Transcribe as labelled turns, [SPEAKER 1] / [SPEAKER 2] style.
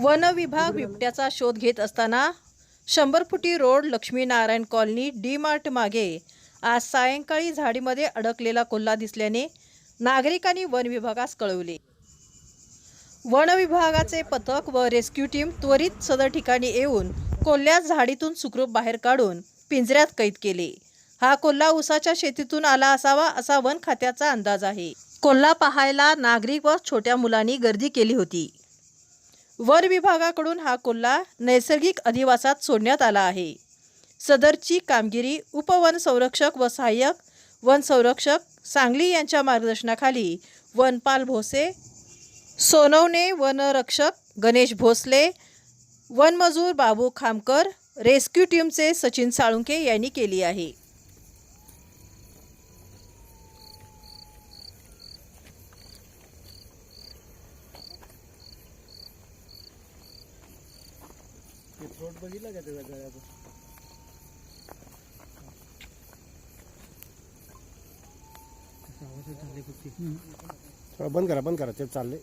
[SPEAKER 1] One विभाग बिबट्याचा शोध घेत असताना शंभर फुटी road Laxminarayan colony D Mart मागे आज सायंकाळी झाडीमध्ये अडकलेला कोल्हा दिसल्याने नागरिकांनी वन विभागास कळवले. वन विभागाचे पथक व रेस्क्यू टीम त्वरित सदर ठिकाणी येऊन कोल्ह्यास झाडीतून सुखरूप बाहेर काढून पिंजऱ्यात कैद केले. हा कोल्हा उसाच्या शेतीतून आला असावा असा वन खात्याचा अंदाज आहे. कोल्हा पाहायला नागरिक व छोट्या मुलांनी गर्दी केली होती. वन विभागाकडून हा कोल्हा नैसर्गिक अधिवासात सोडण्यात आला आहे. सदरची कामगिरी उपवन संरक्षक व सहाय्यक वन संरक्षक सांगली यांच्या मार्गदर्शनाखाली वनपाल भोसे सोनवणे वनरक्षक गणेश भोसले वनमजूर बाबू खामकर रेस्क्यू टीमचे सचिन साळुंके यांनी केली आहे.
[SPEAKER 2] थ्रोट बघितलं का त्याच्या गळ्याचं
[SPEAKER 3] थोडं बंद करा बंद करा ते चालले